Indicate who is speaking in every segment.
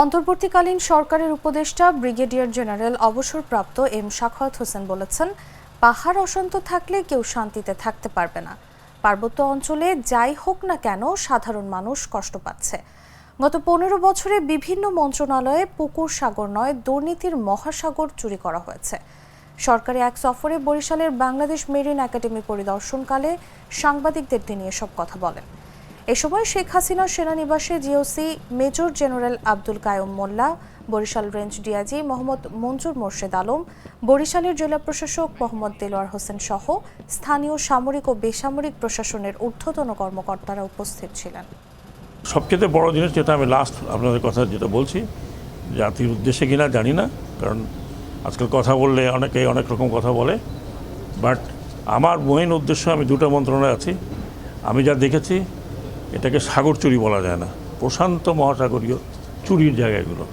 Speaker 1: অন্তর্বর্তীকালীন সরকারের উপদেষ্টা, ব্রিগেডিয়ার জেনারেল অবসরপ্রাপ্ত এম সাখাওয়াত হোসেন বলেছেন, পাহাড় অশান্ত থাকলে কেউ শান্তিতে থাকতে পারবে না। পার্বত্য অঞ্চলে যাই হোক না কেন সাধারণ মানুষ কষ্ট পাচ্ছে। গত পনেরো বছরে বিভিন্ন মন্ত্রণালয়ে পুকুর সাগর নয়, দুর্নীতির মহাসাগর চুরি করা হয়েছে। সরকারি এক সফরে বরিশালের বাংলাদেশ মেরিন একাডেমি পরিদর্শনকালে সাংবাদিকদের তিনি এসব কথা বলেন। এ সময় শেখ হাসিনার সেনানিবাসে GOC major general Abdul Kayum Molla, Barishal range DIG Mohammad Manjur Morshed Alam, বরিশালের জেলা প্রশাসক মোহাম্মদ দেলোয়ার হোসেন সহ স্থানীয় সামরিক ও বেসামরিক প্রশাসনের ঊর্ধ্বতন কর্মকর্তারা উপস্থিত ছিলেন।
Speaker 2: সবচেয়ে বড় জিনিস যেটা আমি লাস্ট আপনাদের কথা যেটা বলছি, জাতির উদ্দেশ্যে কিনা জানি না, কারণ আজকাল কথা বললে অনেকে অনেক রকম কথা বলে বাট আমার মেইন উদ্দেশ্য আমি দুটো মন্ত্রণালয়ে আছি। আমি যা দেখেছি এটাকে সাগর চুরি বলা যায় না, প্রশান্ত মহাসাগরীয় চুরির জায়গাগুলো।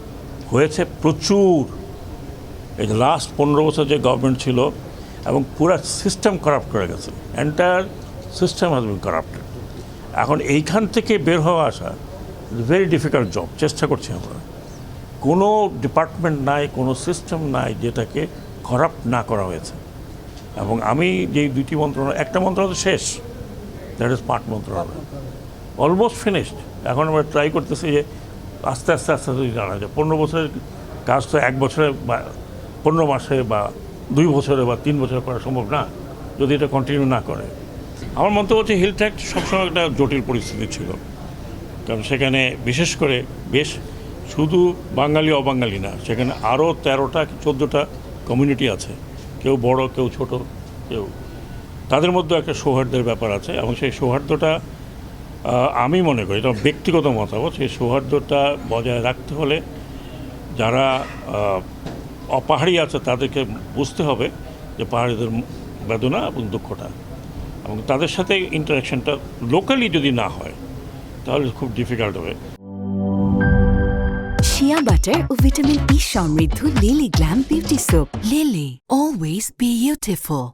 Speaker 2: হয়েছে প্রচুর। এই যে লাস্ট পনেরো বছর যে গভর্নমেন্ট ছিল এবং পুরো সিস্টেম করাপ্ট করে গেছে। Entire system has been corrupted এখন এইখান থেকে বের হওয়া আসা ভেরি ডিফিকাল্ট জব চেষ্টা করছি আমরা। কোনো ডিপার্টমেন্ট নাই, কোনো সিস্টেম নাই যেটাকে করাপ্ট না করা হয়েছে। এবং আমি যেই দুইটি মন্ত্রণালয় একটা মন্ত্রণালয় শেষ দ্যাট ইজ স্মার্ট মন্ত্রণালয়। Almost finished. এখন আমরা ট্রাই করতেছি যে আস্তে আস্তে আস্তে আস্তে জানা যায়। পনেরো বছরের কাজ তো এক বছরে বা পনেরো মাসে বা দুই বছরে বা তিন বছরে করা সম্ভব না, যদি এটা কন্টিনিউ না করে। আমার মন্তব্য হচ্ছে হিল ট্যাক্ট সবসময় একটা জটিল পরিস্থিতি ছিল। কারণ সেখানে বিশেষ করে বেশ শুধু বাঙালি, অবাঙালি না, সেখানে আরও তেরোটা চোদ্দোটা কমিউনিটি আছে। কেউ বড়, কেউ ছোট, কেউ। তাদের মধ্যে একটা সৌহার্দ্যের ব্যাপার আছে এবং সেই সৌহার্দ্যটা আমি মনে করি, এটা ব্যক্তিগত মতামত সেই সৌহার্দ্যটা বজায় রাখতে হলে যারা অপাহাড়ি আছে তাদেরকে বুঝতে হবে যে পাহাড়িদের বেদনা এবং দুঃখটা এবং তাদের সাথে ইন্টারাকশনটা লোকালি যদি না হয়, তাহলে খুব ডিফিকাল্ট হবে।
Speaker 3: শিয়া বাটার ও ভিটামিন ই সমৃদ্ধ Lily glam beauty soap Lily always beautiful